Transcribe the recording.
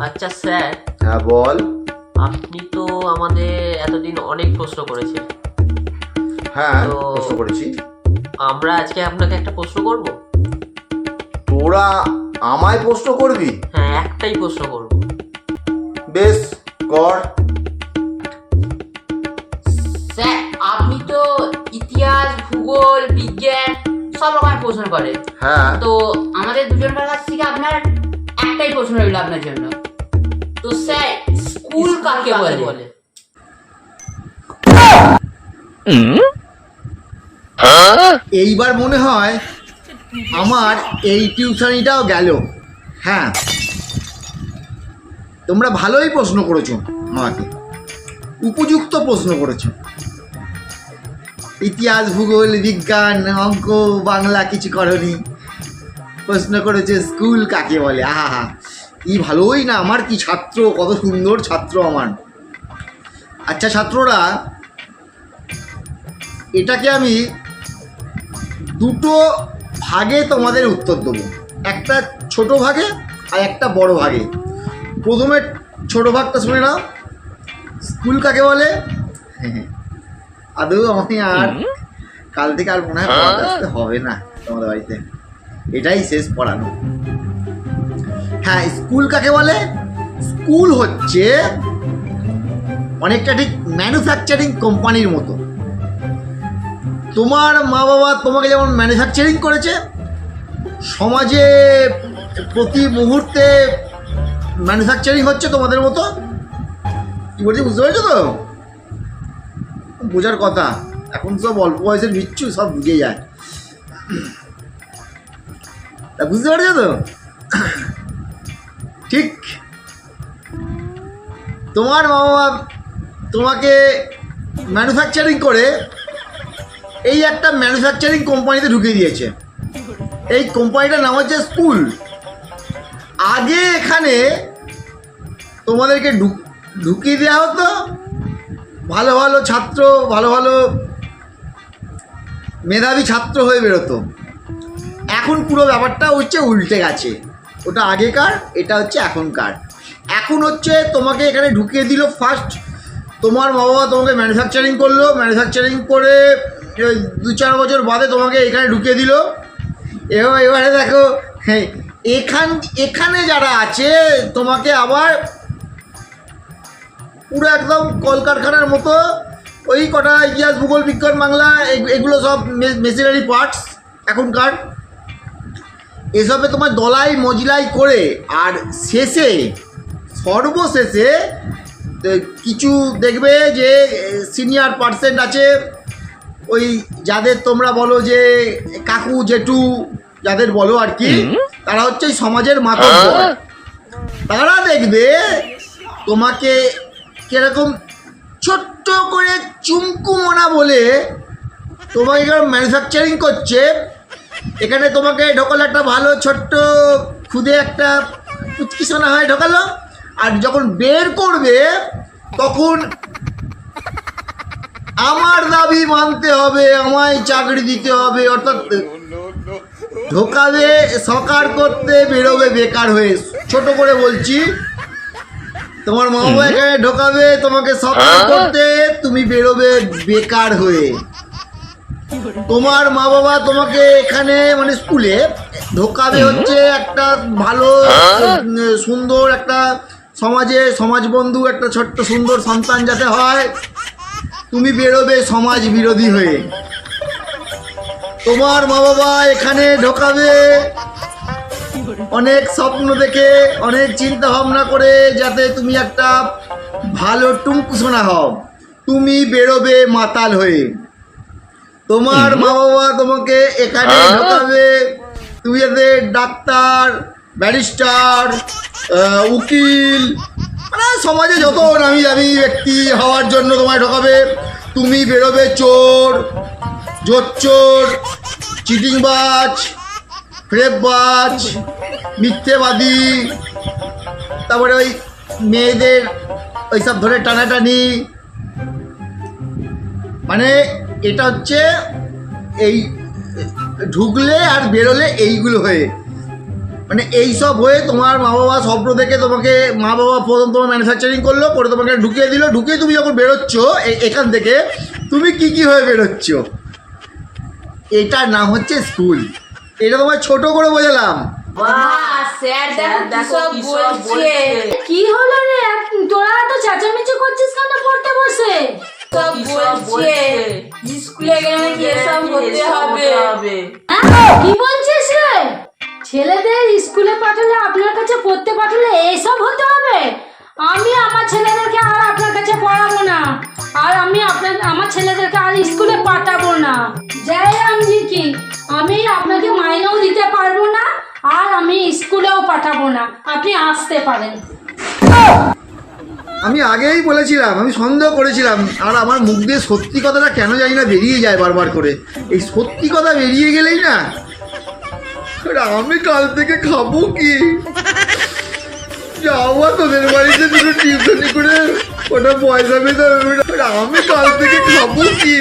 আচ্ছা স্যার। হ্যাঁ বল। আপনি তো আমাদের এতদিন অনেক প্রশ্ন করেছেন। হ্যাঁ তো- প্রশ্ন করেছি। আমরা আজকে আপনাকে একটা প্রশ্ন করব? তোরা আমায় প্রশ্ন করবি? হ্যাঁ একটাই প্রশ্ন করব। বেশ কর। স্যার আপনি তো ইতিহাস ভূগোল বিজ্ঞান সব রকমের প্রশ্ন করেন। হ্যাঁ। তো আমাদের দুজনকার কাছ থেকে আপনার একটাই প্রশ্ন রইল আপনার জন্য। তো স্যার স্কুল কাকে বলে? এইবার মনে হয় আমার এই টিউশনিটাও গেল। হ্যাঁ। তোমরা ভালোই প্রশ্ন করেছ আমাকে। উপযুক্ত প্রশ্ন করেছ। ইতিহাস ভূগোল বিজ্ঞান অঙ্ক বাংলা কিছু করনি। প্রশ্ন করেছে স্কুল কাকে বলে? আহা হা কি ভালোই না আমার কি ছাত্র কত সুন্দর ছাত্র আমার। আচ্ছা ছাত্ররা এটাকে আমি দুটো ভাগে তোমাদের উত্তর দেবো। একটা ছোট ভাগে আর একটা বড় ভাগে। প্রথমে ছোট ভাগটা শুনে নাও। স্কুল কাকে বলে? আদৌ আমি আর কাল থেকে আর মনে হয় পড়াতে হবে না তোমাদের বাড়িতে। এটাই শেষ পড়ানো। হ্যাঁ স্কুল কাকে বলে? স্কুল হচ্ছে অনেকটা ঠিক ম্যানুফ্যাকচারিং কোম্পানির মতো। তোমার মা বাবা তোমাকে যেমন ম্যানুফ্যাকচারিং করেছে, সমাজে প্রতি মুহূর্তে ম্যানুফ্যাকচারিং হচ্ছে তোমাদের মতো। কি বলছি, বুঝতে পেরেছ তো? বোঝার কথা। এখন সব অল্প বয়সের বিচ্ছু সব বুঝে যায়। তা বুঝতে পারছ তো? তোমার মা তোমাকে ম্যানুফ্যাকচারিং করে এই একটা ম্যানুফ্যাকচারিং কোম্পানিতে ঢুকিয়ে দিয়েছে। এই কোম্পানিটার নাম হচ্ছে স্কুল। আগে এখানে তোমাদেরকে ঢুক- ঢুকিয়ে দেওয়া হতো। ভালো ভালো ছাত্র, ভালো ভালো মেধাবী ছাত্র হয়ে বেরোতো। এখন পুরো ব্যাপারটা হচ্ছে উল্টে গেছে। ওটা আগেকার, এটা হচ্ছে এখনকার। এখন হচ্ছে তোমাকে এখানে ঢুকিয়ে দিল ফার্স্ট তোমার মা বাবা তোমাকে ম্যানুফ্যাকচারিং করল ম্যানুফ্যাকচারিং করে দু চার বছর বাদে তোমাকে এখানে ঢুকিয়ে দিল। এবার, এবারে দেখো হ্যাঁ এখান, এখানে যারা আছে, তোমাকে আবার পুরো একদম কলকারখানার মতো, ওই কটা ইতিহাস, ভূগোল, বিজ্ঞান, বাংলা এগ- এগুলো সব মেশিনারি পার্টস এখনকার। এসবে তোমার দলাই, মজলাই করে, আর শেষে সর্বশেষে কিছু দেখবে যে সিনিয়র পার্সেন্ট আছে ওই যাদের তোমরা বলো যে কাকু জেঠু যাদের বলো আর কি তারা হচ্ছে সমাজের মাতব্বর। তারা দেখবে তোমাকে কীরকম ছোট্ট করে চুমকু মোনা বলে তোমাকে ম্যানুফ্যাকচারিং করছে। এখানে তোমাকে ঢোকালো একটা ভালো ছোট্ট খুদে একটা পুচকিসোনা হয় ঢোকালো। আর যখন বের করবে তখন আমার দাবি মানতে হবে আমায় চাকরি দিতে হবে অর্থাৎ ঢোকাবে সকার করতে বেরোবে বেকার হয়ে। ছোট করে বলছি তোমার মা বাবা এখানে ঢোকাবে তোমাকে সকার করতে তুমি বেরোবে বেকার হয়ে। তোমার মা বাবা তোমাকে এখানে মানে স্কুলে ঢোকাবে হচ্ছে একটা ভালো সুন্দর একটা সমাজে সমাজবন্ধু একটা ছোট্ট সুন্দর সন্তান যাতে হয় তুমি বেরোবে সমাজ বিরোধী হয়ে। তোমার মা বাবা এখানে ঢোকাবে। অনেক স্বপ্ন দেখে অনেক চিন্তা ভাবনা করে যাতে তুমি একটা ভালো টুমকুসোনা হও। তুমি বেরোবে মাতাল হয়ে। তোমার মা বাবা তোমাকে এখানে ঢোকাবে। তুমি যাতে ডাক্তার ব্যারিস্টার উকিল মানে সমাজে যত নামি দামি ব্যক্তি হওয়ার জন্য তোমায় ঢোকাবে, তুমি বেরোবে চোর জোচ্চোর চিটিংবাজ, ফ্রেববাজ, মিথ্যেবাদী, তারপরে ওই মেয়েদের ওইসব ধরে টানাটানি। মানে এটা হচ্ছে এই ঢুকলে আর বেরোলে এইগুলো হয়ে। মানে এই সব হয়ে তোমার মা বাবা স্বপ্ন দেখে তোমাকে মা বাবা প্রথম তোমার ম্যানুফ্যাকচারিং করল পরে তোমাকে ঢুকিয়ে দিল ঢুকিয়ে তুমি যখন বেরোচ্ছ এখান থেকে তুমি কি কি হয়ে বেরোচ্ছ? এটার নাম হচ্ছে স্কুল এটা তোমার ছোট করে বোঝালাম। বাহ, কি সব কি সব। কি হলো রে? তোরা তো চেঁচামেচি করছিস কেন পড়তে বসে? সব বলছে। স্কুলে গেলে এসব হতে এসব হবে। হ্যাঁ? কি রে ছেলেদের স্কুলে পাঠালে আপনার কাছে, পড়তে পাঠালে এসব হতে হবে? আমি আমার ছেলেদেরকে আর আপনার কাছে পড়াবো না। আর আমি আপনার, আমার ছেলেদেরকে আর স্কুলে পাঠাবো না। জয় রামজি কি? আমি আপনাকে মাইনেও দিতে পারব না, আর আমি স্কুলেও পাঠাবো না। আপনি আসতে পারেন। আমি আগেই বলেছিলাম, আমি সন্দেহ করেছিলাম, আর আমার মুখ দিয়ে সত্যি কথাটা কেন জানি না বেরিয়ে যায় বারবার করে। এই সত্যি কথা বেরিয়ে গেলেই না আমি কাল থেকে খাব কি? যাওয়া তোদের বাড়িতে দুটো টিউশনি করে ওটা পয়সা পেতে হবে এবার আমি কাল থেকে খাব কি?